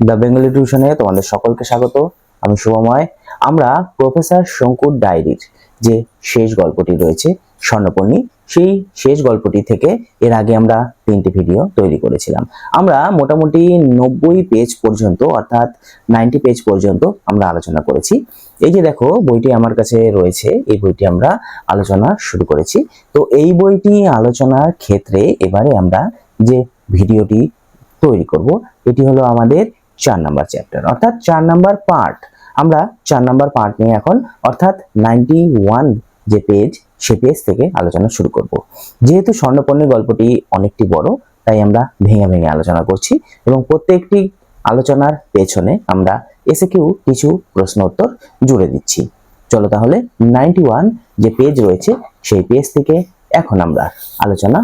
The Bengali টিউশনে তোমাদের সকলকে স্বাগত, আমি শুভময়। আমরা প্রফেসর শঙ্কুর ডায়েরির যে শেষ গল্পটি রয়েছে স্বর্ণপর্ণী সেই শেষ গল্পটি থেকে এর আগে আমরা তিনটি ভিডিও তৈরি করেছিলাম। আমরা মোটামুটি নব্বই পেজ পর্যন্ত, অর্থাৎ নাইনটি পেজ পর্যন্ত আমরা আলোচনা করেছি। এই যে দেখো, বইটি আমার কাছে রয়েছে, এই বইটি আমরা আলোচনা শুরু করেছি। তো এই বইটি আলোচনার ক্ষেত্রে এবারে আমরা যে ভিডিওটি তৈরি করব, এটি হলো আমাদের চার নাম্বার চ্যাপ্টার অর্থাৎ চার নাম্বার পার্ট আমরা চার নাম্বার পার্ট নিয়ে এখন, অর্থাৎ নাইনটি ওয়ান যে পেজ সে পেজ থেকে আলোচনা শুরু করব। যেহেতু স্বর্ণপর্ণের গল্পটি অনেকটি বড়, তাই আমরা ভেঙে ভেঙে আলোচনা করছি এবং প্রত্যেকটি আলোচনার পেছনে আমরা এসে কেউ কিছু প্রশ্ন উত্তর জুড়ে দিচ্ছি। চলো তাহলে নাইনটি ওয়ান যে পেজ রয়েছে, সেই পেজ থেকে এখন আমরা আলোচনা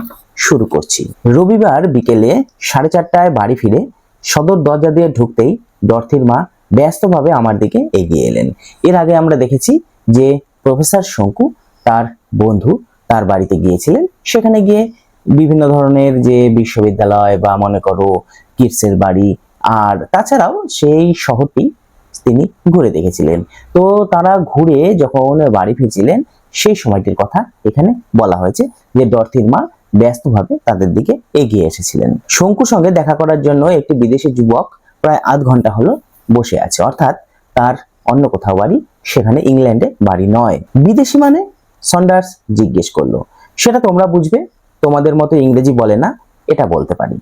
শুরু করছি। রবিবার বিকেলে সাড়ে চারটায় বাড়ি ফিরে সদর দরজা দিয়ে ঢুকতেই ডর্থির মা ব্যস্তভাবে আমার দিকে এগিয়ে এলেন। এর আগে আমরা দেখেছি যে প্রফেসর শঙ্কু তার বন্ধু তার বাড়িতে গিয়েছিলেন। সেখানে গিয়ে বিভিন্ন ধরনের যে বিশ্ববিদ্যালয় বা মনে করো কিডসের বাড়ি আর তাছাড়াও সেই শহরটি তিনি ঘুরে দেখেছিলেন। তো তারা ঘুরে যখন বাড়ি ফিরছিলেন, সেই সময়টির কথা এখানে বলা হয়েছে যে ডর্থির মা ব্যস্তভাবে তাদের দিকে এগিয়ে এসেছিলেন। শঙ্কুর সঙ্গে দেখা করার জন্য একটি বিদেশি যুবক প্রায় আধ ঘণ্টা হলো বসে আছে। অর্থাৎ তার অন্য কোথাও বাড়ি, সেখানে ইংল্যান্ডে বাড়ি নয়। বিদেশি মানে সন্ডার্স জিজ্ঞেস করল। সেটা তোমরা বুঝবে, তোমাদের মতো ইংরেজি বলে না, এটা বলতে পারি।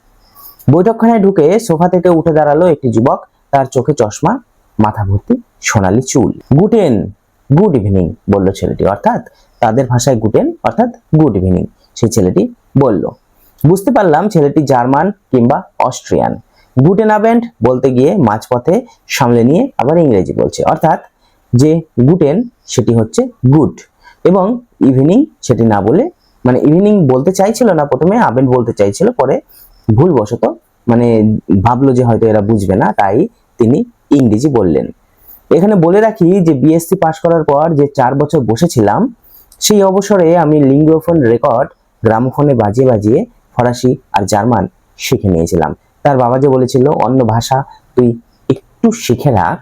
বৈঠকখানায় ঢুকে সোফা থেকে উঠে দাঁড়াল একটি যুবক। তার চোখে চশমা, মাথা ভর্তি, সোনালি চুল। গুটেন, গুড ইভিনিং বলল ছেলেটি। অর্থাৎ তাদের ভাষায় গুটেন, অর্থাৎ গুড ইভিনিং। সেই ছেলেটি বলল, বুঝতে পারলাম ছেলেটি জার্মান কিংবা অস্ট্রিয়ান। গুটেন আবেন্ট বলতে গিয়ে মাঝপথে সামলে নিয়ে আবার ইংরেজি বলছে। অর্থাৎ যে গুটেন, সেটি হচ্ছে গুড। এবং ইভিনিং, সেটি না বলে মানে ইভিনিং বলতে চাইছিল না প্রথমে আবেন্ট বলতে চাইছিল, পরে ভুলবশত মানে ভাবলো যে হয়তো এরা বুঝবে না, তাই তিনি ইংরেজি বললেন। এখানে বলে রাখি যে বিএসসি পাশ করার পর যে চার বছর বসেছিলাম, সেই অবসরে আমি লিঙ্গোফোন রেকর্ড গ্রামোফোনে বাজিয়ে বাজিয়ে ফরাসি আর জার্মান শিখে নিয়েছিলাম। তার বাবা যে বলেছিল, অন্য ভাষা তুই একটু শিখে রাখ।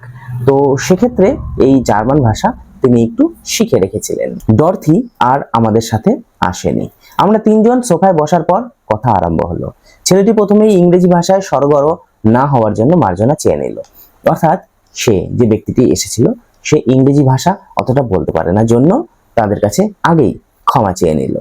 তো সেক্ষেত্রে এই জার্মান ভাষা তিনি একটু শিখে রেখেছিলেন। ডরথি আর আমাদের সাথে আসেনি। আমরা তিনজন সোফায় বসার পর কথা আরম্ভ হলো। ছেলেটি প্রথমেই ইংরেজি ভাষায় সরগর না হওয়ার জন্য মার্জনা চেয়ে নিল। অর্থাৎ সে যে ব্যক্তিটি এসেছিল, সে ইংরেজি ভাষা অতটা বলতে পারে না, জন্য তাদের কাছে আগেই ক্ষমা চেয়ে নিল।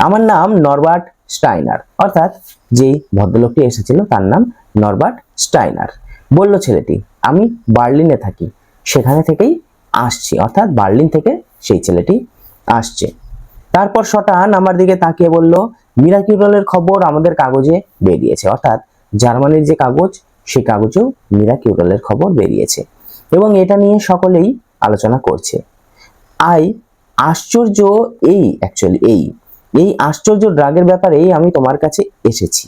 আমার নাম নরবার্ট স্টাইনার। অর্থাৎ যেই ভদ্রলোকটি এসেছিল তার নাম নরবার্ট স্টাইনার। বলল, ছেলেটি, আমি বার্লিনে থাকি। সেখানে থেকেই আসছি। অর্থাৎ বার্লিন থেকে সেই ছেলেটি আসছে। তারপর শটান আমার দিকে তাকিয়ে বলল মিরাকিউরলের খবর আমাদের কাগজে বেরিয়েছে। অর্থাৎ জার্মানির যে কাগজ, সেই কাগজেও মিরাকিউরলের খবর বেরিয়েছে এবং এটা নিয়ে সকলেই আলোচনা করছে। আই, আশ্চর্য এই অ্যাকচুয়ালি এই। এই আশ্চর্য ড্রাগের ব্যাপারেই আমি তোমার কাছে এসেছি।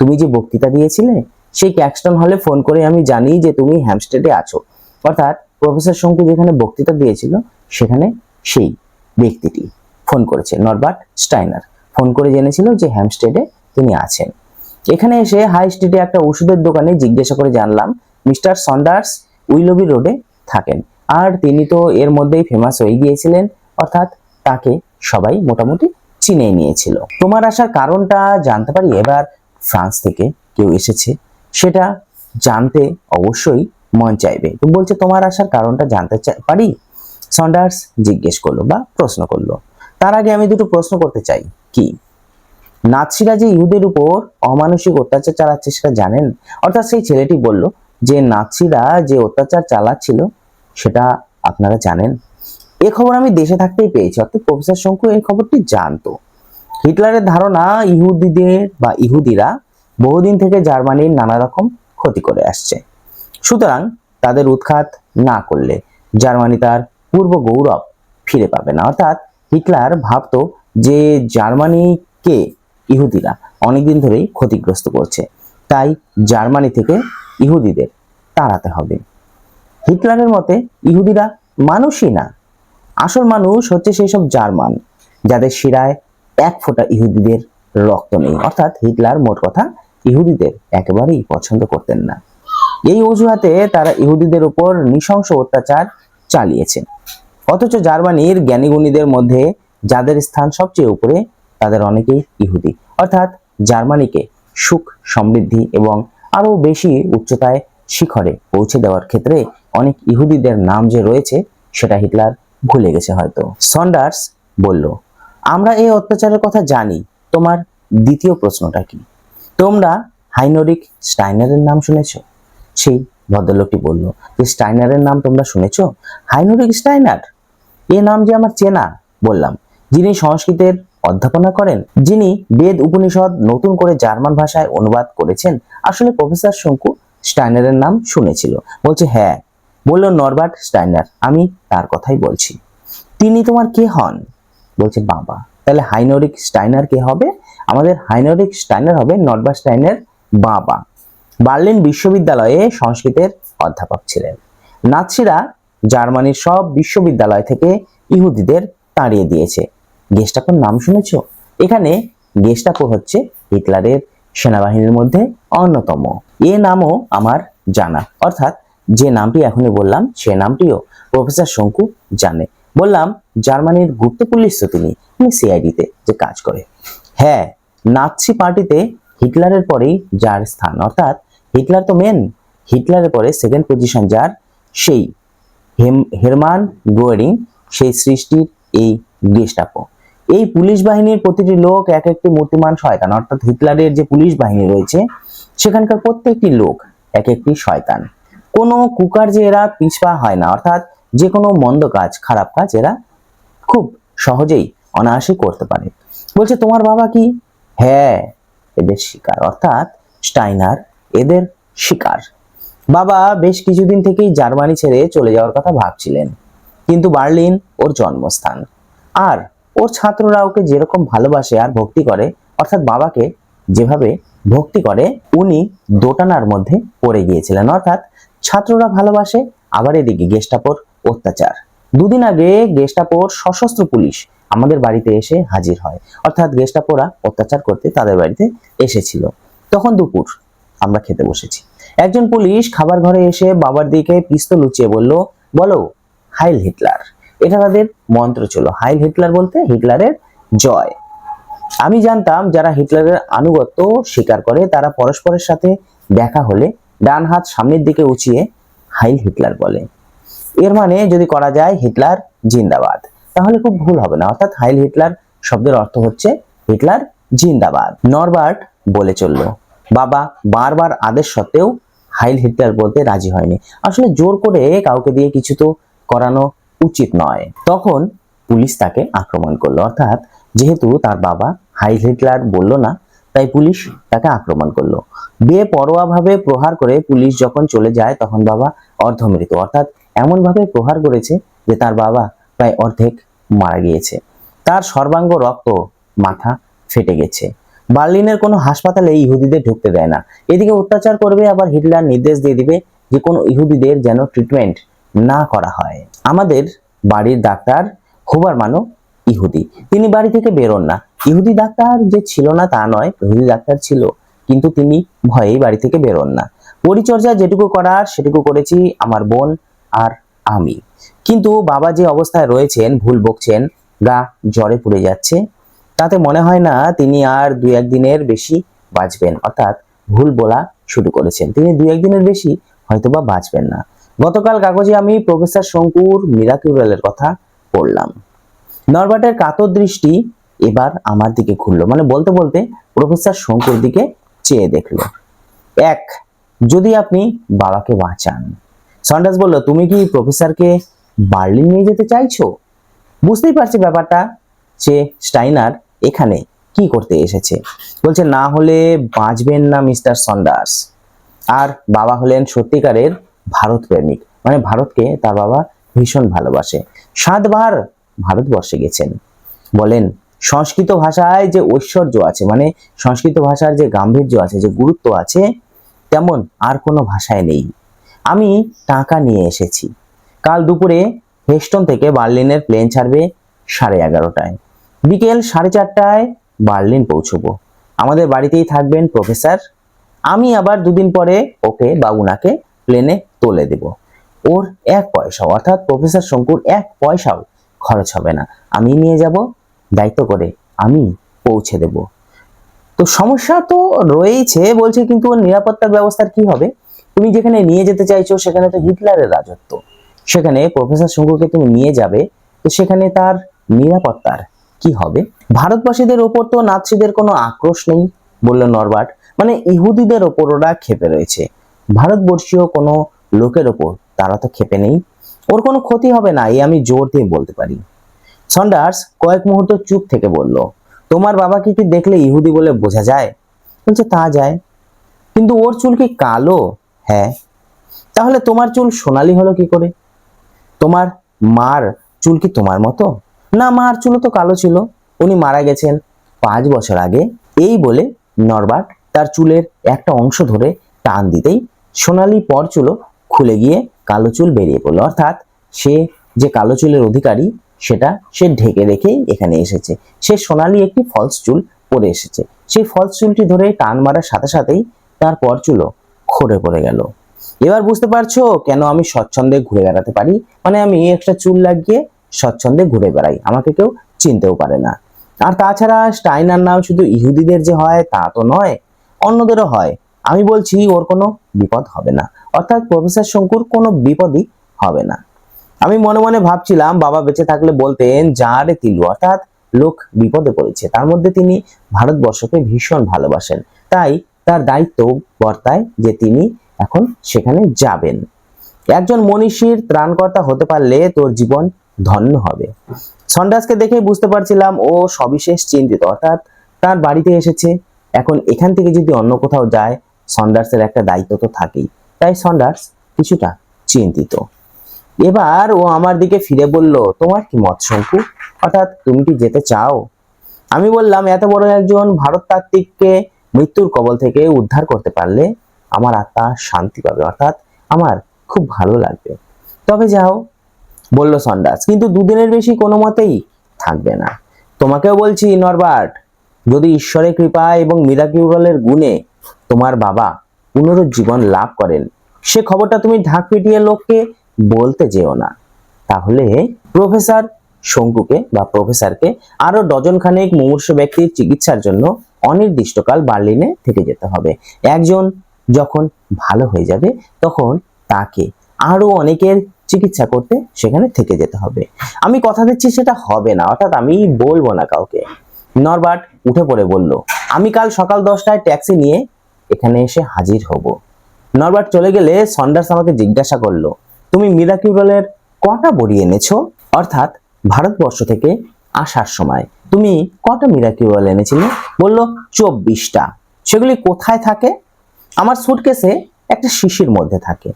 তুমি যে বক্তৃতা দিয়েছিলে, সেই ক্যাক্সটন হলে ফোন করে আমি জানি যে তুমি হ্যামস্টেডে আছো। অর্থাৎ প্রফেসর শঙ্কু যেখানে বক্তৃতা দিয়েছিল, সেখানে সেই ব্যক্তিটি ফোন করেছে, নরবার্ট স্টাইনার। ফোন করে জেনেছিল যে হ্যামস্টেডে তিনি আছেন। এখানে এসে হাই স্ট্রিটে একটা ওষুধের দোকানে জিজ্ঞাসা করে জানলাম, মিস্টার সন্ডার্স উইলবি রোডে থাকেন। আর তিনি তো এর মধ্যেই ফেমাস হয়ে গিয়েছিলেন, অর্থাৎ তাকে সবাই মোটামুটি চিনে নিয়েছিল। তোমার আসার কারণটা জানতে পারি? এবার ফ্রান্স থেকে কেউ এসেছে। সেটা জানতে অবশ্যই মন চাইবে। তো বলছে, তোমার আসার কারণটা জানতে পারি? সন্ডার্স জিজ্ঞেস করল বা প্রশ্ন করল। তার আগে আমি দুটো প্রশ্ন করতে চাই। কি? নাৎসিরা যে ইহুদের উপর অমানসিক অত্যাচার চালাচ্ছে সেটা জানেন? অর্থাৎ সেই ছেলেটি বলল যে, নাৎসিরা যে অত্যাচার চালাচ্ছিল, সেটা আপনারা জানেন? এ খবর আমি দেশে থাকতেই পেয়েছি। অর্থাৎ প্রফেসর শঙ্কু এই খবরটি জানতো। হিটলারের ধারণা, ইহুদিদের বা ইহুদিরা বহুদিন থেকে জার্মানির নানা রকম ক্ষতি করে আসছে। সুতরাং তাদের উৎখাত না করলে জার্মানি তার পূর্ব গৌরব ফিরে পাবে না। অর্থাৎ হিটলার ভাবতো যে জার্মানিকে ইহুদিরা অনেকদিন ধরেই ক্ষতিগ্রস্ত করছে, তাই জার্মানি থেকে ইহুদিদের তাড়াতে হবে। হিটলারের মতে, ইহুদিরা মানুষই না আসল মানুষ হচ্ছে সেই সব জার্মান, যাদের শিরায় এক ফোঁটা ইহুদিদের রক্ত নেই। অর্থাৎ হিটলার মোট কথা ইহুদিদের একেবারেই পছন্দ করতেন না। এই অজুহাতে তারা ইহুদিদের উপর নৃশংস অত্যাচার চালিয়েছে। অথচ জার্মানির জ্ঞানীগুণীদের মধ্যে যাদের স্থান সবচেয়ে উপরে, তাদের অনেকেই ইহুদি। অর্থাৎ জার্মানিকে সুখ, সমৃদ্ধি এবং আরও বেশি উচ্চতায় শিখরে পৌঁছে দেওয়ার ক্ষেত্রে অনেক ইহুদিদের নাম যে রয়েছে, সেটা হিটলার ভুলে গেছে হয়তো। সন্ডার্স বলল, আমরা এই অত্যাচারের কথা জানি, তোমার দ্বিতীয় প্রশ্নটা কি? তোমরা হাইনোরিক স্টাইনারের নাম শুনেছো? সেই ভদ্রলোকটি বলল, যে স্টাইনারের নাম তোমরা শুনেছো? হাইনোরিক স্টাইনার? এ নাম যে আমার চেনা, বললাম। যিনি সংস্কৃতের অধ্যাপনা করেন, যিনি বেদ উপনিষদ নতুন করে জার্মান ভাষায় অনুবাদ করেছেন, আসলে প্রফেসর শঙ্কু স্টাইনারের নাম শুনেছিল। বলছে হ্যাঁ বলল, নরবার্ট স্টাইনার, আমি তার কথাই বলছি। তিনি তোমার কে হন? বলছে, বাবা। তাহলে হাইনোরিক স্টাইনার কে হবে? আমাদের হাইনোরিক স্টাইনার হবে নরবার্ট স্টাইনের বাবা। বার্লিন বিশ্ববিদ্যালয়ে সংস্কৃতের অধ্যাপক ছিলেন। নাৎসিরা জার্মানির সব বিশ্ববিদ্যালয় থেকে ইহুদিদের তাড়িয়ে দিয়েছে। গেস্টাপোর নাম শুনেছ? এখানে গেস্টাপো হচ্ছে হিটলারের সেনাবাহিনীর মধ্যে অন্যতম। এ নামও আমার জানা। অর্থাৎ যে নামটি এখনই বললাম, সে নামটিও প্রফেসর শঙ্কু জানে। বললাম, জার্মানির গুপ্ত পুলিশ তো তিনি সিআইডিতে যে কাজ করে। হ্যাঁ নাৎসি পার্টিতে হিটলারের পরেই যার স্থান, অর্থাৎ হিটলার তো মেন হিটলারের পরে সেকেন্ড পজিশন যার, সেই হেরমান গোয়ারিং, সেই সৃষ্টির এই গেস্টাপো। এই পুলিশ বাহিনীর প্রতিটি লোক এক একটি মূর্তিমান শয়তান, অর্থাৎ হিটলারের যে পুলিশ বাহিনী রয়েছে, সেখানকার প্রত্যেকটি লোক এক একটি শয়তান। কোনো কুকার যে এরা পিছপা হয় না, অর্থাৎ যে কোনো মন্দ কাজ, খারাপ কাজ এরা খুব সহজেই অনায়াসে করতে পারে। বলছে, তোমার বাবা কি? হ্যাঁ এদের শিকার। অর্থাৎ স্টাইনার এদের শিকার। বাবা বেশ কিছুদিন থেকেই জার্মানি ছেড়ে চলে যাওয়ার কথা ভাবছিলেন। কিন্তু বার্লিন ওর জন্মস্থান। আর ওর ছাত্ররা ওকে যেরকম ভালোবাসে আর ভক্তি করে, অর্থাৎ বাবাকে যেভাবে ভক্তি করে, উনি দোটানার মধ্যে পড়ে গিয়েছিলেন। অর্থাৎ ছাত্ররা ভালোবাসে, আবার এদিকে গেস্টাপোর অত্যাচার। দুদিন আগে গেস্টাপোর সশস্ত্র পুলিশ আমাদের বাড়িতে এসে হাজির হয়। অর্থাৎ গেস্টাপোরা অত্যাচার করতে তাদের বাড়িতে এসেছিল। তখন দুপুর আমরা খেতে বসেছি। একজন পুলিশ খাবার ঘরে এসে বাবার দিকে পিস্তল লুচিয়ে বলল, বলো, হাইল হিটলার। এটা তাদের মন্ত্র ছিল, হাইল হিটলার বলতে হিটলারের জয়। আমি জানতাম যারা হিটলারের আনুগত্য স্বীকার করে, তারা পরস্পরের সাথে দেখা হলে ডান হাত সামনের দিকে উঁচিয়ে হাইল হিটলার বলে। এর মানে যদি করা যায় হিটলার জিন্দাবাদ, তাহলে খুব ভুল হবে না। অর্থাৎ হাইল হিটলার শব্দের অর্থ হচ্ছে হিটলার জিন্দাবাদ। নরবার্ট বলে চলল, বাবা, বারবার আদেশ সত্ত্বেও হাইল হিটলার বলতে রাজি হয়নি। আসলে জোর করে কাউকে দিয়ে কিছু তো করানো উচিত নয়। তখন পুলিশ তাকে আক্রমণ করল। অর্থাৎ যেহেতু তার বাবা হাইল হিটলার বলল না, তাই পুলিশ তাকে আক্রমণ করল। বেপরোয়াভাবে প্রহার করে পুলিশ যখন চলে যায়, তখন বাবা অর্ধমৃত। অর্থাৎ এমন ভাবে প্রহার করেছে যে তার বাবা প্রায় অর্ধেক মারা গিয়েছে। তার সর্বাঙ্গ রক্ত মাথা ফেটে গেছে। বার্লিনের কোনো হাসপাতালে ইহুদিদের ঢুকতে দেয় না। এদিকে অত্যাচার করবে, আবার হিটলার নির্দেশ দিয়ে দিবে যে কোনো ইহুদিদের যেন ট্রিটমেন্ট না করা হয়। আমাদের বাড়ির ডাক্তার হুবার মানো ইহুদি। তিনি বাড়ি থেকে বেরোন না। ইহুদি ডাক্তার যে ছিল না তা নয়, ইহুদি ডাক্তার ছিল। কিন্তু তিনি ভয়েই বাড়ি থেকে বেরোন না। পরিচর্যা যেটুকু করার, সেটুকু করেছি আমার বোন আর আমি। কিন্তু বাবা যে অবস্থায় রয়েছেন, ভুল বকছেন, গা জ্বরে পুড়ে যাচ্ছে, তাতে মনে হয় না তিনি আর দুই একদিনের বেশি বাঁচবেন। অর্থাৎ ভুল বলা শুরু করেছেন। তিনি দুই একদিনের বেশি হয়তোবা বাঁচবেন না। গতকাল কাগজে আমি প্রফেসর শঙ্কুর মিরাকিউরালের কথা পড়লাম। নরবার্টের কাতর দৃষ্টি এবার আমার দিকে ঘুরলো। মানে বলতে বলতে প্রফেসর শঙ্কুর দিকে চেয়ে দেখল। এক, যদি আপনি বাবাকে বাঁচান। সন্ডাস বলল, তুমি কি প্রফেসরকে বার্লিন নিয়ে যেতে চাইছো? বুঝতেই পারছি ব্যাপারটা। যে স্টাইনার এখানে কি করতে এসেছে? বলছে, না হলে বাঁচবেন না মিস্টার সন্ডার্স আর বাবা হলেন সত্যিকারের ভারত প্রেমিক। মানে ভারতকে তার বাবা ভীষণ ভালোবাসে। সাতবার ভারতবর্ষে গেছেন। বলেন সংস্কৃত ভাষায় যে ঐশ্বর্য আছে মানে সংস্কৃত ভাষার যে গাম্ভীর্য আছে, যে গুরুত্ব আছে, তেমন আর কোনো ভাষায় নেই। আমি টাকা নিয়ে এসেছি। কাল দুপুরে হেস্টন থেকে বার্লিনের প্লেন ছাড়বে সাড়ে এগারোটায়। বিকেল সাড়ে চারটায় বার্লিন পৌঁছবো। আমাদের বাড়িতেই থাকবেন প্রফেসর। আমি আবার দুদিন পরে ওকে বা উনাকে প্লেনে তুলে দেব। ওর এক পয়সাও, অর্থাৎ প্রফেসর শঙ্কুর এক পয়সাও খরচ হবে না। আমি নিয়ে যাব দায়িত্ব করে, আমি পৌঁছে দেব। তো সমস্যা তো রয়েছে বলছে কিন্তু নিরাপত্তার ব্যবস্থার কি হবে? তুমি যেখানে নিয়ে যেতে চাইছো, সেখানে তো হিটলারের রাজত্ব। সেখানে প্রফেসর শঙ্কুকে তুমি নিয়ে যাবে, তো সেখানে তার নিরাপত্তার কি হবে? ভারতবাসীদের ওপর তো নাৎসিদের কোনো আক্রোশ নেই, বলল নরবার্ট। মানে ইহুদিদের ওপর ওরা ক্ষেপে রয়েছে। ভারতবর্ষীয় কোনো লোকের ওপর তারা তো ক্ষেপে নেই। ওর কোনো ক্ষতি হবে না, এই আমি জোর দিয়ে বলতে পারি। সন্ডার্স কয়েক মুহূর্ত চুপ থেকে বলল, তোমার বাবাকে কি দেখলে ইহুদি বলে বোঝা যায়? বলছে, তা যায়। কিন্তু ওর চুল কি কালো? হ্যাঁ। তাহলে তোমার চুল সোনালি হলো কি করে? তোমার মার চুল কি তোমার মতো? না, মার চুলও তো কালো ছিল। উনি মারা গেছেন পাঁচ বছর আগে। এই বলে নরবার্ট তার চুলের একটা অংশ ধরে টান দিতেই সোনালি পর চুলও খুলে গিয়ে কালো চুল বেরিয়ে পড়ল। অর্থাৎ সে যে কালো চুলের অধিকারী সেটা সে ঢেকে রেখেই এখানে এসেছে। সে সোনালি একটি ফলস চুল পরে এসেছে। সেই ফলস চুলটি ধরে টান মারার সাথে সাথেই তার পর চুলো খড়ে পড়ে গেল। এবার বুঝতে পারছ কেন আমি স্বচ্ছন্দে ঘুরে বেড়াতে পারি? মানে আমি একটা চুল লাগিয়ে স্বচ্ছন্দে ঘুরে বেড়াই। আমাকে কেউ চিনতেও পারে না। আর তাছাড়া স্টাইনার নাম শুধু ইহুদিদের যে হয় তা তো নয়, অন্যদেরও হয়। আমি বলছি ওর কোনো বিপদ হবে না। অর্থাৎ প্রফেসর শঙ্কুর কোনো বিপদই হবে না। আমি মনে মনে ভাবছিলাম বাবা বেঁচে থাকলে বলতেন যারে তিলু, অর্থাৎ লোক বিপদে পড়েছে। তার মধ্যে তিনি ভারতবর্ষকে ভীষণ ভালোবাসেন। তাই তার দায়িত্ব বর্তায় যে তিনি এখন সেখানে যাবেন। একজন মনীষীর ত্রাণকর্তা হতে পারলে তোর জীবন ধন্য হবে। সন্ডাসকে দেখে বুঝতে পারছিলাম ও সবিশেষ চিন্তিত, অর্থাৎ তার বাড়িতে এসেছে। এখন এখান থেকে যদি অন্য কোথাও যায় সন্ডার্সের একটা দায়িত্ব তো থাকেই। তাই সন্ডার্স কিছুটা চিন্তিত। এবার ও আমার দিকে ফিরে বলল, তোমার কি মত শঙ্কু? অর্থাৎ তুমি কি যেতে চাও? আমি বললাম, এত বড় একজন ভারততাত্ত্বিককে মৃত্যুর কবল থেকে উদ্ধার করতে পারলে আমার আত্মা শান্তি পাবে, অর্থাৎ আমার খুব ভালো লাগবে। তবে যাও, বলল সন্ডাস কিন্তু দুদিনের বেশি কোনো মতেই থাকবে না। তোমাকেও বলছি, নরবার্ট, যদি ঈশ্বরের কৃপা এবং মিরাকিউরলের গুণে তোমার বাবা পুনরুজ্জীবন লাভ করেন, সে খবরটা তুমি ঢাক পিটিয়ে লোককে বলতে যেও না। তাহলে প্রফেসর শঙ্কুকে বা প্রফেসরকে আরও ডজন খানেক মুমূর্ষ ব্যক্তির চিকিৎসার জন্য অনির্দিষ্টকাল বার্লিনে থেকে যেতে হবে। একজন যখন ভালো হয়ে যাবে, তখন তাকে আরও অনেকের চিকিৎসা করতে সেখানে থেকে যেতে হবে। আমি কথা দিচ্ছি সেটা হবে না, অর্থাৎ আমি বলব না কাউকে। নরবার্ট উঠে পড়ে বলল, আমি কাল সকাল দশটায় ট্যাক্সি নিয়ে এখানে এসে হাজির হব। নরবার্ট চলে গেলে সন্ডার্স আমাকে জিজ্ঞাসা করল তুমি মিরাকিউরলের কটা বড়ি এনেছো? অর্থাৎ ভারতবর্ষ থেকে আসার সময়। তুমি কটা মিরাকিউরল এনেছিলে? বলল, চব্বিশটা। সেগুলি কোথায় থাকে? আমার সুটকেসে একটা শিশির মধ্যে থাকে।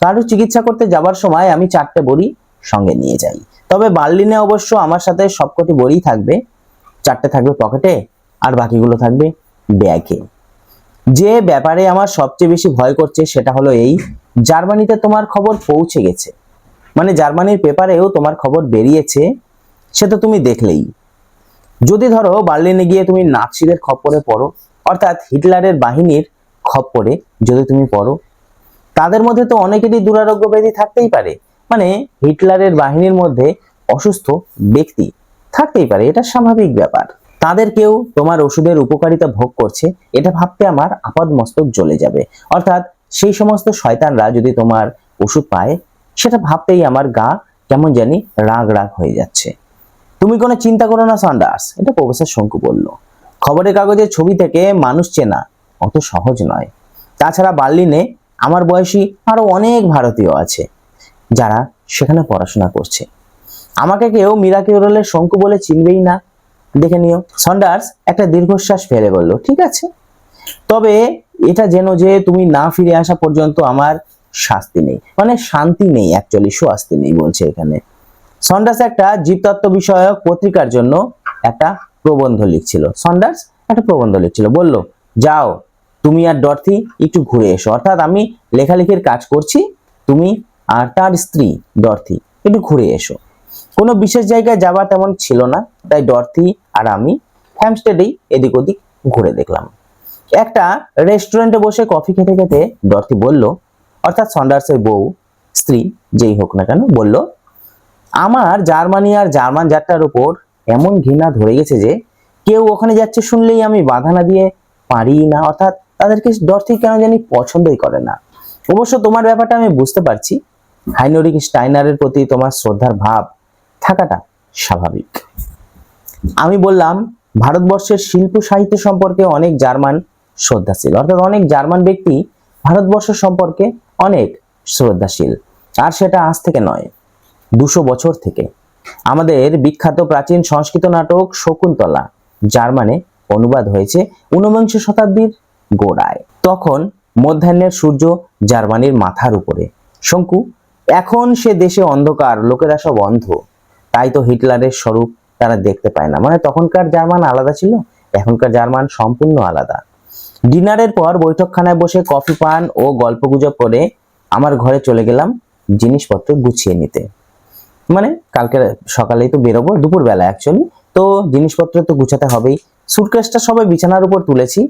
কারও চিকিৎসা করতে যাবার সময় আমি চারটে বড়ি সঙ্গে নিয়ে যাই। তবে বার্লিনে অবশ্য আমার সাথে সবকটি বড়ি থাকবে। চারটে থাকবে পকেটে, আর বাকিগুলো থাকবে ব্যাগে। যে ব্যাপারে আমার সবচেয়ে বেশি ভয় করছে সেটা হলো এই, জার্মানিতে তোমার খবর পৌঁছে গেছে। মানে জার্মানির পেপারেও তোমার খবর বেরিয়েছে সে তো তুমি দেখলেই। যদি ধরো বার্লিনে গিয়ে তুমি নাৎসিদের খপ্পরে পড়ো, অর্থাৎ হিটলারের বাহিনীর খপ্পরে যদি তুমি পড়ো, তাদের মধ্যে তো অনেকেরই দুরারোগ্য ব্যাধি থাকতেই পারে। মানে হিটলারের বাহিনীর মধ্যে অসুস্থ ব্যক্তি থাকতেই পারে, এটা স্বাভাবিক ব্যাপার। তাদের কেউ তোমার ওষুধের উপকারিতা ভোগ করছে, এটা ভাবতে আমার আপদ মস্তক জ্বলে যাবে। অর্থাৎ সেই সমস্ত শয়তানরা যদি তোমার ওষুধ পায়, সেটা ভাবতেই আমার গা কেমন জানি রাগ রাগ হয়ে যাচ্ছে। তুমি কোনো চিন্তা করো না, সন্ডার্স, এটা প্রফেসর শঙ্কু বলল। খবরের কাগজের ছবি থেকে মানুষ চেনা, অত সহজ নয়। তাছাড়া বার্লিনে আমার বয়সী আরও অনেক ভারতীয় আছে, যারা সেখানে পড়াশোনা করছে। আমাকে কেউ মিরাকিউরলের শঙ্কু বলে চিনবেই না। দেখে নিও। সন্ডার্স একটা দীর্ঘশ্বাস ফেলে বলল, ঠিক আছে। তবে এটা যেন যে তুমি না ফিরে আসা পর্যন্ত আমার শাস্তি নেই। মানে শান্তি নেই অ্যাকচুয়ালি শাস্তি নেই, বলছে এখানে। সন্ডার্স একটা জীবতত্ত্ব বিষয়ক পত্রিকার জন্য একটা প্রবন্ধ লিখছিল। সন্ডার্স একটা প্রবন্ধ লিখছিল। বলল, যাও, তুমি আর ডরথি একটু ঘুরে এসো। অর্থাৎ আমি লেখালেখির কাজ করছি, তুমি আর তার স্ত্রী ডরথি একটু ঘুরে এসো। কোনো বিশেষ জায়গায় যাওয়া তেমন ছিল না, তাই ডরথি আর আমি হ্যামস্টেডেই এদিক ওদিক ঘুরে দেখলাম। একটা রেস্টুরেন্টে বসে কফি খেতে খেতে ডরথি বলল, অর্থাৎ সন্ডার্সের বউ, স্ত্রী, যেই হোক না কেন, বলল, আমার জার্মানি আর জার্মান যাত্রার উপর এমন ঘৃণা ধরে গেছে যে, কেউ ওখানে যাচ্ছে শুনলেই আমি বাধা না দিয়ে পারি না। অর্থাৎ তাদেরকে ডর থেকে কেন জানি পছন্দই করে না। অবশ্য তোমার ব্যাপারটা আমি বুঝতে পারছি। হাইনোরিক স্টাইনারের প্রতি তোমার শ্রদ্ধার ভাব থাকাটা স্বাভাবিক। আমি বললাম, ভারতবর্ষের শিল্প সাহিত্য সম্পর্কে অনেক জার্মান শ্রদ্ধাশীল। অর্থাৎ অনেক জার্মান ব্যক্তি ভারতবর্ষ সম্পর্কে অনেক শ্রদ্ধাশীল। আর সেটা আজ থেকে নয়, দুশো বছর থেকে। আমাদের বিখ্যাত প্রাচীন সংস্কৃত নাটক শকুন্তলা জার্মানে অনুবাদ হয়েছে ঊনবিংশ শতাব্দীর গোড়ায়। তখন মধ্যাহ্নের সূর্য জার্মানির মাথার উপরে। শঙ্কু, এখন সে দেশে অন্ধকার, লোকেরা সব অন্ধ। তাই তো হিটলারের স্বরূপ তারা দেখতে পায় না। মানে তখনকার জার্মান আলাদা ছিল, এখনকার জার্মান সম্পূর্ণ আলাদা। ডিনারের পর বৈঠকখানায় বসে কফি পান ও গল্পগুজব করে আমার ঘরে চলে গেলাম জিনিসপত্র গুছিয়ে নিতে। মানে কালকে সকালেই তো বেরোবো, দুপুরবেলা অ্যাকচুয়ালি তো জিনিসপত্র তো গুছাতে হবেই। সুটকেসটা সবাই বিছানার উপর তুলেছি।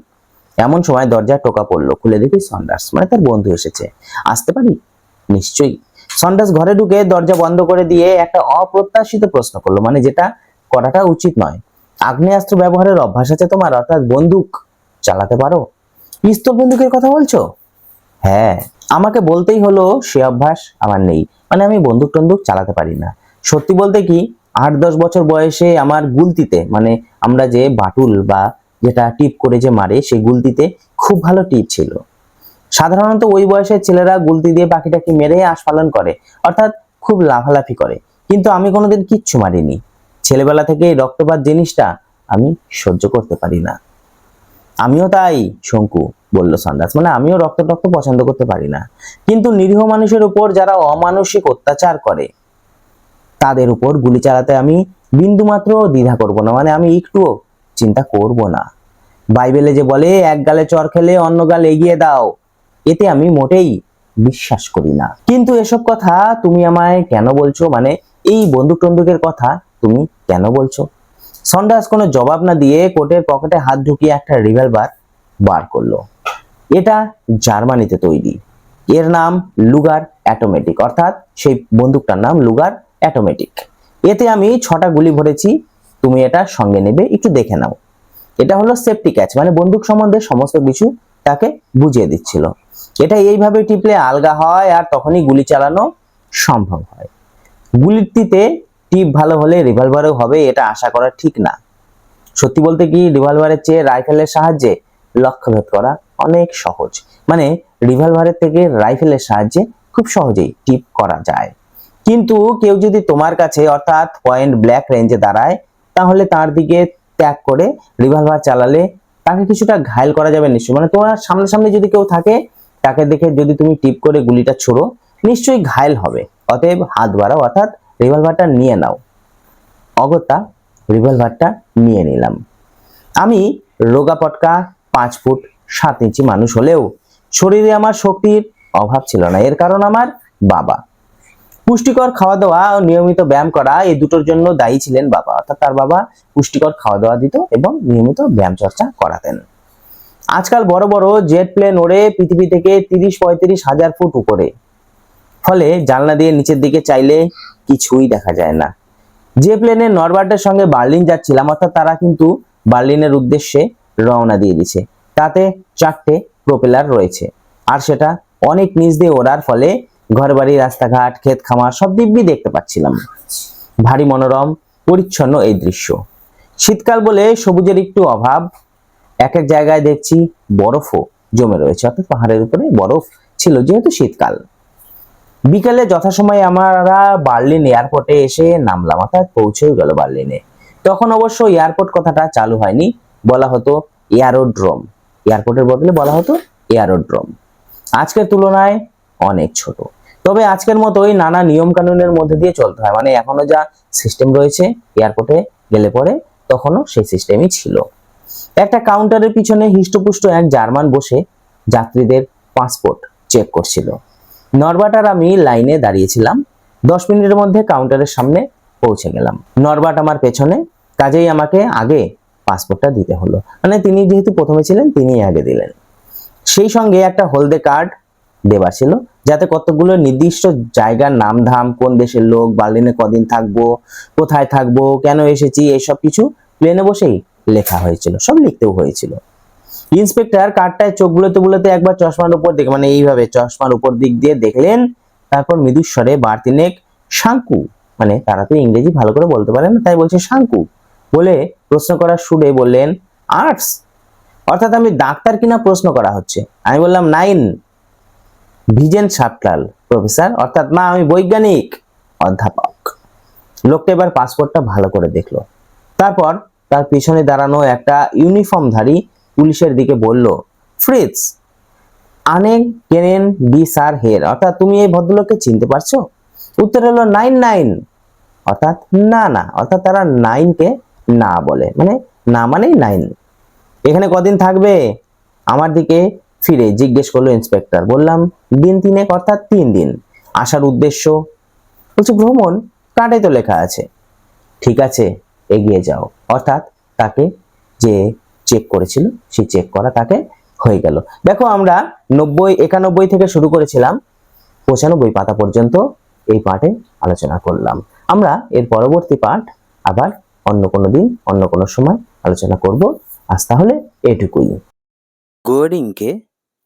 এমন সময় দরজায় টোকা পড়ল, খুলে দেখি সন্ডার্স মানে তার বন্ধু এসেছে। আসতে পারি? নিশ্চয়ই। সন্ডার্স ঘরে ঢুকে দরজা বন্ধ করে দিয়ে একটা অপ্রত্যাশিত প্রশ্ন করল মানে যেটা করাটা উচিত নয়। আগ্নেয়াস্ত্র ব্যবহারের অভ্যাস আছে তোমার, অর্থাৎ বন্দুক চালাতে পারো। পিস্তল বন্দুকের কথা বলছো? হ্যাঁ আমাকে বলতেই হলো সে অভ্যাস আমার নেই। মানে আমি বন্দুক টন্দুক চালাতে পারি না। সত্যি বলতে কি, আট দশ বছর বয়সে আমার গুলতিতে মানে আমরা যে বাটুল বা যেটা টিপ করে যে মারে, সেই গুলতিতে খুব ভালো টিপ ছিল। সাধারণত ওই বয়সের ছেলেরা গুলতি দিয়ে পাখিটাকে মেরে আস্ফালন করে, অর্থাৎ খুব লাফালাফি করে। কিন্তু আমি কোনোদিন কিচ্ছু মারিনি। ছেলেবেলা থেকে রক্তপাত জিনিসটা আমি সহ্য করতে পারি না। আমিও তাই, শঙ্কু, বলল সন্দাস মানে আমিও রক্ত টক্ত পছন্দ করতে পারি না। কিন্তু নিরীহ মানুষের উপর যারা অমানসিক অত্যাচার করে, তাদের উপর গুলি চালাতে আমি বিন্দুমাত্র দ্বিধা করব না। মানে আমি একটুও চিন্তা করব না। বাইবেলে যে বলে, এক গালে চর খেলে অন্য গাল এগিয়ে দাও। এতে আমি মোটেই বিশ্বাস করি না। কিন্তু এসব কথা তুমি আমায় কেন বলছো? মানে এই বন্দুক টন্দুকের কথা তুমি কেন বলছো? সন্ডাস কোনো জবাব না দিয়ে কোটের পকেটে হাত ঢুকিয়ে একটা রিভলভার বার করল। এটা জার্মানিতে তৈরি। এর নাম লুগার অ্যাটোমেটিক অর্থাৎ সেই বন্দুকটার নাম লুগার অ্যাটোমেটিক এতে আমি ছটা গুলি ভরেছি, তুমি এটা সঙ্গে নেবে, একটু দেখে নাও। এটা হলো সেফটি ক্যাচ মানে বন্দুক সম্বন্ধে সমস্ত কিছু তাকে বুঝিয়ে দিচ্ছিল। এটা এইভাবে টিপলে আলগা হয় আর তখনই গুলি চালানো সম্ভব হয়। গুলিটিতে টিপ ভালো হলে রিভলভারও হবে, এটা আশা করা ঠিক না। সত্যি বলতে কি রিভলভারের চেয়ে রাইফেলের সাহায্যে লক্ষ্যভেদ করা অনেক সহজ। মানে রিভলভারের থেকে রাইফেলের সাহায্যে খুব সহজেই টিপ করা যায়। কিন্তু কেউ যদি তোমার কাছে অর্থাৎ পয়েন্ট ব্ল্যাক রেঞ্জে দাঁড়ায়, তাহলে তার দিকে ত্যাগ করে রিভলভার চালালে তাকে কিছুটা ঘায়ল করা যাবে নিশ্চয়ই। মানে তোমার সামনাসামনি যদি কেউ থাকে, তাকে দেখে যদি তুমি টিপ করে গুলিটা ছোড়ো, নিশ্চয়ই ঘায়ল হবে। অতএব হাত বাড়াও, অর্থাৎ রিভলভারটা নিয়ে নাও। অগত্যা রিভলভারটা নিয়ে নিলাম। আমি রোগা পটকা পাঁচ ফুট সাত ইঞ্চি মানুষ হলেও শরীরে আমার শক্তির অভাব ছিল না, এর কারণ আমার বাবা। পুষ্টিকর খাওয়া দাওয়া ও নিয়মিত ব্যায়াম করা এই দুটোর জন্য দায়ী ছিলেন বাবা, অর্থাৎ তার বাবা পুষ্টিকর খাওয়া দাওয়া দিত এবং নিয়মিত ব্যায়াম চর্চা করাতেন। আজকাল বড় বড় জেট প্লেন ওড়ে পৃথিবী থেকে তিরিশ পঁয়ত্রিশ হাজার ফুট উপরে। ফলে জানলা দিয়ে নিচের দিকে চাইলে কিছুই দেখা যায় না। যে প্লেনে নরবার্টের সঙ্গে বার্লিন যাচ্ছিলাম, অর্থাৎ তারা কিন্তু বার্লিনের উদ্দেশ্যে রওনা দিয়ে দিছে তাতে চারটে প্রোপেলার রয়েছে। আর সেটা অনেক নিচ দিয়ে ওড়ার ফলে ঘরবাড়ি, রাস্তাঘাট ক্ষেত খামার সব দিব্যি দেখতে পাচ্ছিলাম। ভারী মনোরম, পরিচ্ছন্ন এই দৃশ্য। শীতকাল বলে সবুজের একটু অভাব। এক এক জায়গায় দেখছি বরফও জমে রয়েছে, অর্থাৎ পাহাড়ের উপরে বরফ ছিল যেহেতু শীতকাল। বিকেলে যথাসময়ে আমরা বার্লিন এয়ারপোর্টে এসে নামলাম, অর্থাৎ পৌঁছেও গেল বার্লিনে। তখন অবশ্য এয়ারপোর্ট কথাটা চালু হয়নি। বলা হতো এয়ারোড্রোম। এয়ারপোর্টের বদলে বলা হতো এয়ারোড্রোম। আজকের তুলনায় অনেক ছোট। তবে আজকের মতোই নানা নিয়ম কানুনের মধ্যে দিয়ে চলতে হয়। মানে এখনও যা সিস্টেম রয়েছে এয়ারপোর্টে গেলে পরে, তখনও সেই সিস্টেমই ছিল। একটা কাউন্টারের পিছনে হিষ্টপুষ্ট এক জার্মান বসে যাত্রীদের পাসপোর্ট চেক করছিল। নরবাট আর আমি লাইনে দাঁড়িয়েছিলাম। দশ মিনিটের মধ্যে কাউন্টারের সামনে পৌঁছে গেলাম। নরবাট আমার পেছনে, কাজেই আমাকে আগে পাসপোর্টটা দিতে হলো। মানে তিনি যেহেতু প্রথমে ছিলেন, তিনিই আগে দিলেন। সেই সঙ্গে একটা হলদে কার্ড দেবার ছিল, যাতে কতগুলো নির্দিষ্ট জায়গার নাম ধাম কোন দেশের লোক, বার্লিনে কদিন থাকব, কোথায় থাকব, কেন এসেছি এইসব কিছু প্লেনে বসেই লেখা হয়েছিল, সব লিখতেও হয়েছিল। ইন্সপেক্টর কার্ডটায় চোখ বুলোতে বুলোতে একবার চশমার উপর দিকে মানে এইভাবে চশমার উপর দিক দিয়ে দেখলেন। তারপর মৃদুস্বরে বার তিনেক শাঙ্কু। মানে তারা তো ইংরেজি ভালো করে বলতে পারে না, তাই বলছে, শাঙ্কু। বলে প্রশ্ন করার সুরে বললেন, আর্টস? অর্থাৎ আমি ডাক্তার কিনা প্রশ্ন করা হচ্ছে। আমি বললাম, নাইন। ভিজেন সাপলাল প্রফেসর, অর্থাৎ না আমি বৈজ্ঞানিক। অধ্যাপক। লোকটা এবার পাসপোর্টটা ভালো করে দেখল। তারপর তার পিছনে দাঁড়ানো একটা ইউনিফর্মধারী পুলিশের দিকে বলল, ফ্রিজ, আনেন, কেনেন ডি সার হের। অর্থাৎ তুমি এই ভদ্রলোককে চিনতে পারছ? উত্তর হলো, নাইন নাইন। অর্থাৎ না না। অর্থাৎ তারা নাইনকে না বলে। মানে না মানেই নাইন। এখানে কদিন থাকবে? আমার দিকে ফিরে জিজ্ঞেস করল ইন্সপেক্টর। বললাম, দিন তিনেক অর্থাৎ তিন দিন। আসার উদ্দেশ্য? বলছে, ভ্রমণ, কার্ডে তো লেখা আছে। ঠিক আছে, এগিয়ে যাও। অর্থাৎ তাকে যে চেক করেছিল, সেই চেক করা তাকে হয়ে গেল। দেখো আমরা নব্বই, একানব্বই থেকে শুরু করেছিলাম, পঁচানব্বই পাতা পর্যন্ত এই পাঠে আলোচনা করলাম। আমরা এর পরবর্তী পাঠ আবার অন্য কোনো দিন, অন্য কোনো সময় আলোচনা করব। আজ তাহলে এটুকুই। গোয়ারিংকে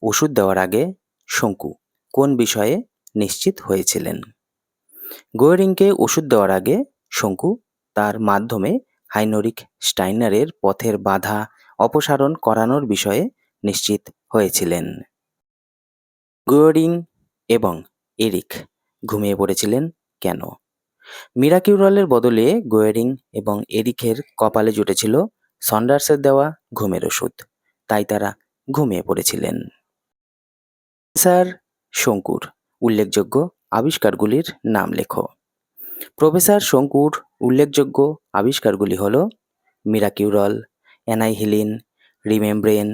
ওষুধ দেওয়ার আগে শঙ্কু, কোন বিষয়ে নিশ্চিত হয়েছিলেন? গোয়ারিংকে ওষুধ দেওয়ার আগে শঙ্কু তার মাধ্যমে হাইনোরিক স্টাইনারের পথের বাধা অপসারণ করানোর বিষয়ে নিশ্চিত হয়েছিলেন। গোয়ারিং এবং এরিক ঘুমিয়ে পড়েছিলেন কেন? মিরাকিউরালের বদলে গোয়ারিং এবং এরিকের কপালে জুটেছিল সন্ডার্সের দেওয়া ঘুমের ওষুধ, তাই তারা ঘুমিয়ে পড়েছিলেন। স্যার শঙ্কুর উল্লেখযোগ্য আবিষ্কারগুলির নাম লেখো। প্রফেসর শঙ্কুর উল্লেখযোগ্য আবিষ্কারগুলি হল মিরাকিউরল অ্যানাইহিলিন রিমেমব্রেন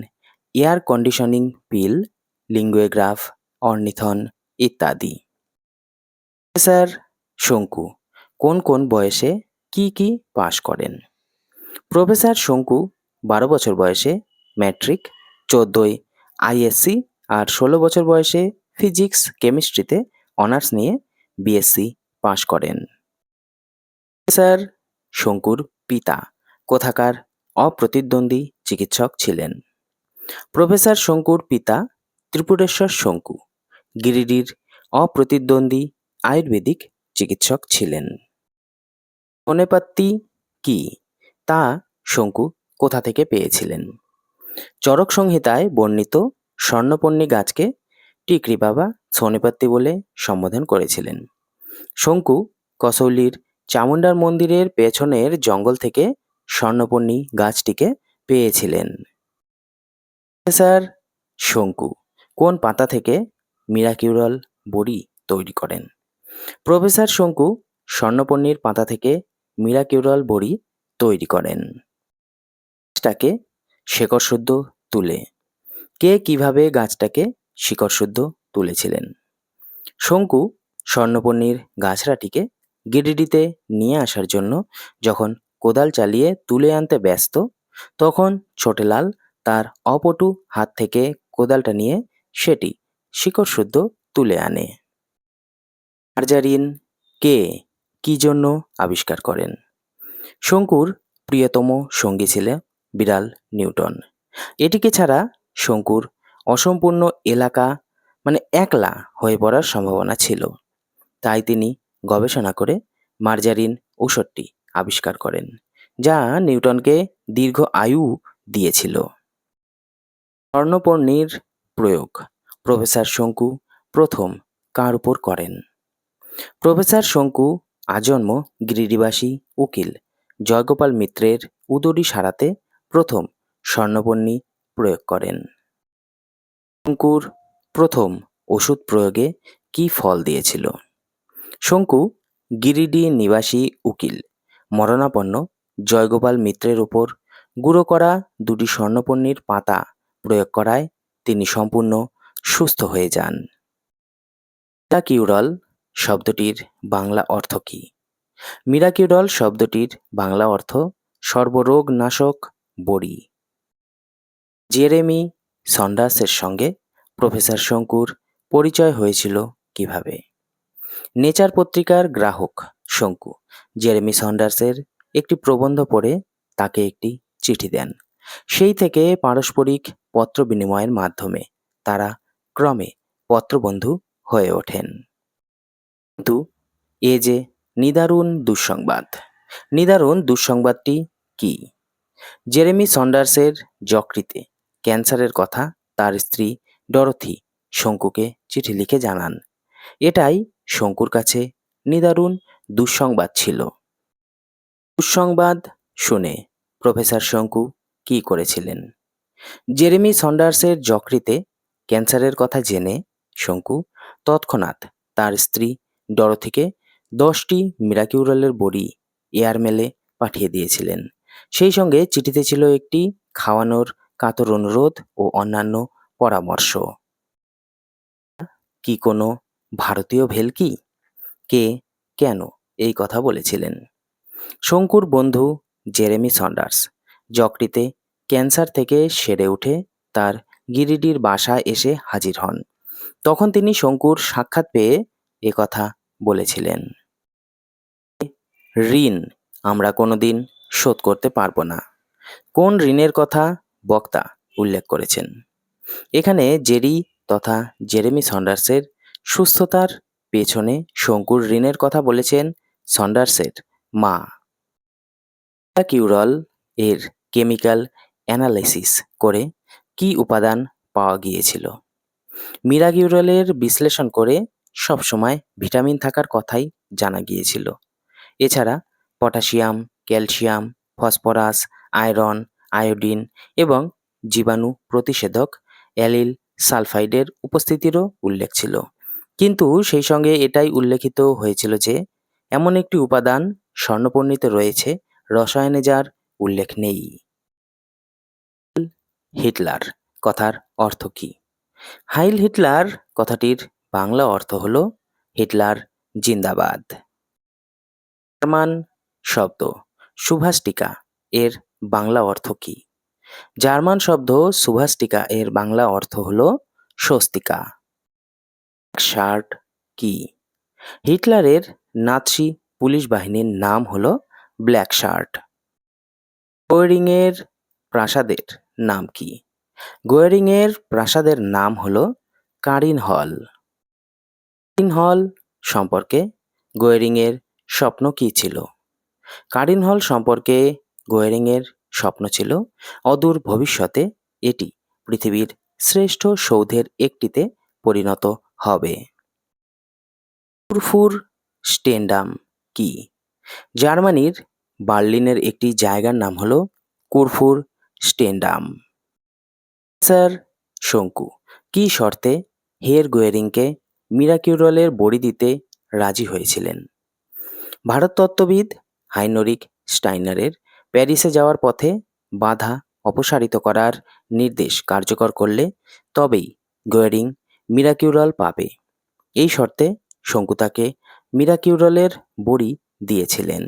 এয়ার কন্ডিশনিং পিল লিঙ্গুয়েগ্রাফ অর্নিথন ইত্যাদি। প্রফেসর শঙ্কু, কোন কোন বয়সে কি কি পাশ করেন? প্রফেসর শঙ্কু, বারো বছর বয়সে ম্যাট্রিক চোদ্দোই আইএসসি আর ষোলো বছর বয়সে ফিজিক্স কেমিস্ট্রিতে অনার্স নিয়ে বিএসসি পাশ করেন। স্যার শঙ্কুর পিতা, কোথাকার অপ্রতিদ্বন্দ্বী চিকিৎসক ছিলেন। প্রফেসর শঙ্কুর পিতা ত্রিপুরেশ্বর শঙ্কু, গিরিডির অপ্রতিদ্বন্দ্বী আয়ুর্বেদিক চিকিৎসক ছিলেন। হোমিওপ্যাথি কি? তা শঙ্কু কোথা থেকে পেয়েছিলেন? চরক সংহিতায় বর্ণিত স্বর্ণপর্ণী গাছকে টিকরি বাবা সোনেপাত্তি বলে সম্বোধন করেছিলেন। শঙ্কু কসৌলির চামুন্ডার মন্দিরের পেছনের জঙ্গল থেকে স্বর্ণপর্ণী গাছটিকে পেয়েছিলেন। স্যার, শঙ্কু, কোন পাতা থেকে মিরাকিউরাল বড়ি তৈরি করেন? প্রফেসর শঙ্কু স্বর্ণপর্ণীর পাতা থেকে মিরাকিউরাল বড়ি তৈরি করেন। গাছটাকে শেকড় শুদ্ধ তুলে। কে কীভাবে গাছটাকে শিকড় শুদ্ধ তুলেছিলেন? শঙ্কু স্বর্ণপর্ণীর গাছরাটিকে গিরিডিতে নিয়ে আসার জন্য যখন কোদাল চালিয়ে তুলে আনতে ব্যস্ত, তখন ছোটেলাল তার অপটু হাত থেকে কোদালটা নিয়ে সেটি শিকড় শুদ্ধ তুলে আনে। মার্জারিন, কে কি জন্য আবিষ্কার করেন? শঙ্কুর প্রিয়তম সঙ্গী ছিলেন বিড়াল নিউটন। এটিকে ছাড়া শঙ্কুর অসম্পূর্ণ এলাকা মানে একলা হয়ে পড়ার সম্ভাবনা ছিল। তাই তিনি গবেষণা করে মার্জারিন ঔষধটি আবিষ্কার করেন, যা নিউটনকে দীর্ঘ আয়ু দিয়েছিল। স্বর্ণপর্ণীর প্রয়োগ, প্রফেসর শঙ্কু প্রথম কার উপর করেন? প্রফেসর শঙ্কু, আজন্ম গিরিডিবাসী, উকিল, জয়গোপাল মিত্রের উদরি সারাতে প্রথম স্বর্ণপর্ণী প্রয়োগ করেন। শঙ্কুর প্রথম ওষুধ প্রয়োগে কি ফল দিয়েছিল? শঙ্কু গিরিডি নিবাসী উকিল মরণাপন্ন জয়গোপাল মিত্রের উপর গুঁড়ো করা দুটি স্বর্ণপর্ণীর পাতা প্রয়োগ করায় তিনি সম্পূর্ণ সুস্থ হয়ে যান। মিরাকিউরল শব্দটির বাংলা অর্থ কী? মিরাকিউরল শব্দটির বাংলা অর্থ সর্বরোগ নাশক বড়ি। জেরেমি সন্ডার্সের সঙ্গে প্রফেসর শঙ্কুর পরিচয় হয়েছিল কীভাবে? নেচার পত্রিকার গ্রাহক শঙ্কু। জেরেমি সন্ডার্সের একটি প্রবন্ধ পড়ে তাকে একটি চিঠি দেন। সেই থেকে পারস্পরিক পত্র বিনিময়ের মাধ্যমে তারা ক্রমে পত্রবন্ধু হয়ে ওঠেন। কিন্তু এ যে নিদারুণ দুঃসংবাদ, নিদারুণ দুঃসংবাদটি কি? জেরেমি সন্ডার্সের যকৃতে ক্যান্সারের কথা তার স্ত্রী ডরথি শঙ্কুকে চিঠি লিখে জানান। এটাই শঙ্কুর কাছে নিদারুণ দুঃসংবাদ ছিল। দুঃসংবাদ শুনে প্রফেসর শঙ্কু কি করেছিলেন? জেরেমি সন্ডার্সের যকৃতে ক্যান্সারের কথা জেনে শঙ্কু তৎক্ষণাৎ তার স্ত্রী ডরথিকে দশটি মিরাকিউরালের বড়ি এয়ারমেলে পাঠিয়ে দিয়েছিলেন। সেই সঙ্গে চিঠিতে ছিল একটি খাওয়ানোর কাতর অনুরোধ ও অন্যান্য পরামর্শ। কি কোনো ভারতীয় ভেলকি? কে? কেন? এই কথা বলেছিলেন। শঙ্কুর বন্ধু জেরেমি সন্ডার্স যকৃতে ক্যান্সার থেকে সেরে উঠে তার গিরিডির বাসায় এসে হাজির হন। তখন তিনি শঙ্কুর সাক্ষাৎ পেয়ে কথা বলেছিলেন। ঋণ আমরা কোনোদিন শোধ করতে পারব না। কোন ঋণের কথা বক্তা উল্লেখ করেছেন? এখানে জেরি তথা জেরেমি সন্ডার্সের সুস্থতার পেছনে শঙ্কুর ঋণের কথা বলেছেন সন্ডার্সের মা। কিউরল এর কেমিক্যাল অ্যানালাইসিস করে কি উপাদান পাওয়া গিয়েছিল? মিরাগিউরলের বিশ্লেষণ করে সবসময় ভিটামিন থাকার কথাই জানা গিয়েছিল। এছাড়া potassium calcium phosphorus iron iodine এবং জীবাণু প্রতিষেধক অ্যালিল সালফাইডের উপস্থিতিরও উল্লেখ ছিল। কিন্তু সেই সঙ্গে এটাই উল্লেখিত হয়েছিল যে এমন একটি উপাদান স্বর্ণপর্ণিতে রয়েছে, রসায়নে যার উল্লেখ নেই। হিটলার, কথার অর্থ কি? হাইল হিটলার কথাটির বাংলা অর্থ হল হিটলার জিন্দাবাদ। জার্মান শব্দ, সুভাষটিকা, এর বাংলা অর্থ কি? জার্মান শব্দ, সুভাষটিকা, এর বাংলা অর্থ হল স্বস্তিকা। শার্ট কি? হিটলারের নাৎসি পুলিশ বাহিনীর নাম হল ব্ল্যাক শার্ট। গোয়ারিংয়ের প্রাসাদের নাম কি? গোয়ারিংয়ের প্রাসাদের নাম হল কারিন হল। কারিন হল সম্পর্কে গোয়ারিংয়ের স্বপ্ন কি ছিল? কারিন হল সম্পর্কে গোয়ারিংয়ের স্বপ্ন ছিল অদূর ভবিষ্যতে এটি পৃথিবীর শ্রেষ্ঠ সৌধের একটিতে পরিণত হবে। ফুরফুর স্টেন্ডাম কি? জার্মানির বার্লিনের একটি জায়গার নাম হলো কুরফুর স্টেন্ডাম। স্যার শঙ্কু, কি শর্তে হের গোয়েরিংকে মিরাকিউরলের বড়ি দিতে রাজি হয়েছিলেন? ভারততত্ত্ববিদ হাইনরিক স্টাইনারের প্যারিসে যাওয়ার পথে বাধা অপসারিত করার নির্দেশ কার্যকর করলে তবেই গোয়ারিং মিরাকিউরাল পাবে। এই শর্তে শঙ্কু তাকে মিরাকিউরলের বড়ি দিয়েছিলেন।